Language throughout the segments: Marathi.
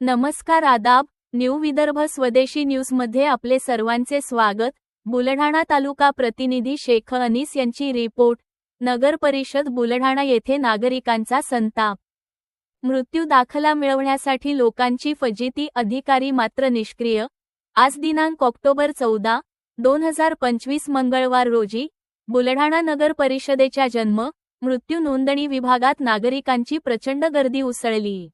नमस्कार आदाब न्यू विदर्भ स्वदेशी न्यूजमध्ये आपले सर्वांचे स्वागत. बुलढाणा तालुका प्रतिनिधी शेख अनीस यांची रिपोर्ट. नगर परिषद बुलढाणा येथे नागरिकांचा संताप. मृत्यू दाखला मिळवण्यासाठी लोकांची फजिती अधिकारी मात्र निष्क्रिय. आज दिनांक ऑक्टोबर चौदा दोन हजार पंचवीस मंगळवार रोजी बुलढाणा नगर परिषदेच्या जन्म मृत्यू नोंदणी विभागात नागरिकांची प्रचंड गर्दी उसळली.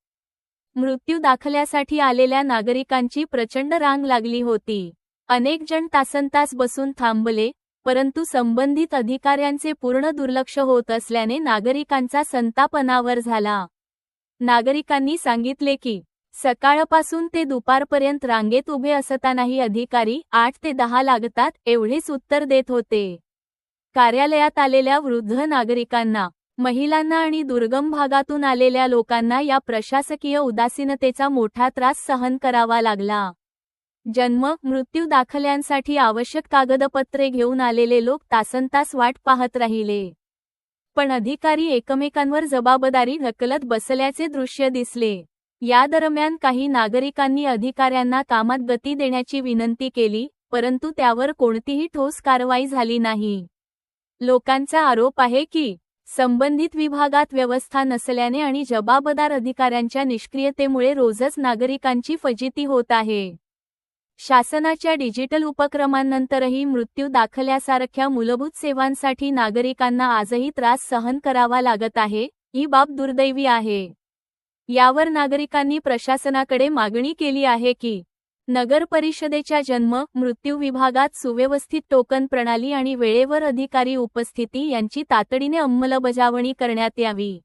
मृत्यू दाखल्यासाठी आलेल्या नागरिकांची प्रचंड रांग लागली होती. अनेक जण तासनतास बसून थांबले परंतु संबंधित अधिकाऱ्यांचे पूर्ण दुर्लक्ष होत असल्याने नागरिकांचा संताप अनावर झाला. नागरिकांनी सांगितले की सकाळपासून ते दुपारपर्यंत रांगेत उभे असतानाही अधिकारी आठ ते दहा लागतात एवढेच उत्तर देत होते. कार्यालयात आलेल्या वृद्ध नागरिकांना महिलांना आणि दुर्गम भागातून आलेल्या लोकांना या प्रशासकीय उदासीनतेचा मोठा त्रास सहन करावा लागला. जन्म मृत्यू दाखल्यांसाठी आवश्यक कागदपत्रे घेऊन आलेले लोक तासनतास वाट पाहत राहिले. पण अधिकारी एकमेकांवर जबाबदारी ढकलत बसल्याचे दृश्य दिसले. या दरम्यान काही नागरिकांनी अधिकाऱ्यांना कामात गती देण्याची विनंती केली परंतु त्यावर कोणतीही ठोस कारवाई झाली नाही. लोकांचा आरोप आहे की संबंधित विभागात व्यवस्था नसल्याने आणि जबाबदार अधिकाऱ्यांच्या निष्क्रियतेमुळे रोजच नागरिकांची फजिती होत आहे. शासनाच्या डिजिटल उपक्रमांनंतरही मृत्यू दाखल्यासारख्या मूलभूत सेवांसाठी नागरिकांना आजही त्रास सहन करावा लागत आहे ही बाब दुर्दैवी आहे. यावर नागरिकांनी प्रशासनाकडे मागणी केली आहे की नगर परिषदेच्या जन्म मृत्यू विभागात सुव्यवस्थित टोकन प्रणाली आणि वेळेवर अधिकारी उपस्थिती यांची तातडीने अंमलबजावणी करण्यात यावी.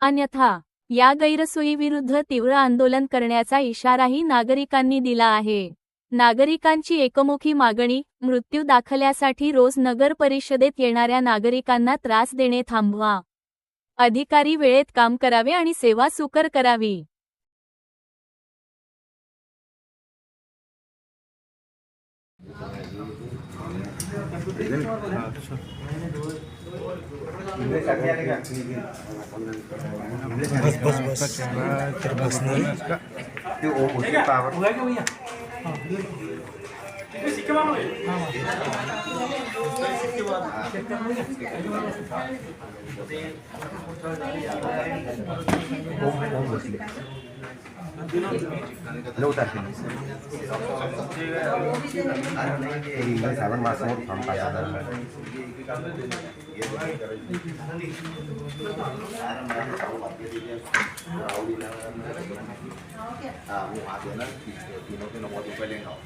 अन्यथा या गैरसोयीविरुद्ध तीव्र आंदोलन करण्याचा इशाराही नागरिकांनी दिला आहे. नागरिकांची एकमुखी मागणी मृत्यू दाखल्यासाठी रोज नगर परिषदेत येणाऱ्या नागरिकांना त्रास देणे थांबवा. अधिकारी वेळेत काम करावे आणि सेवा सुकर करावी बस बस बस तर बसणार 啊，文化节呢，呃，比那边的我就不领导。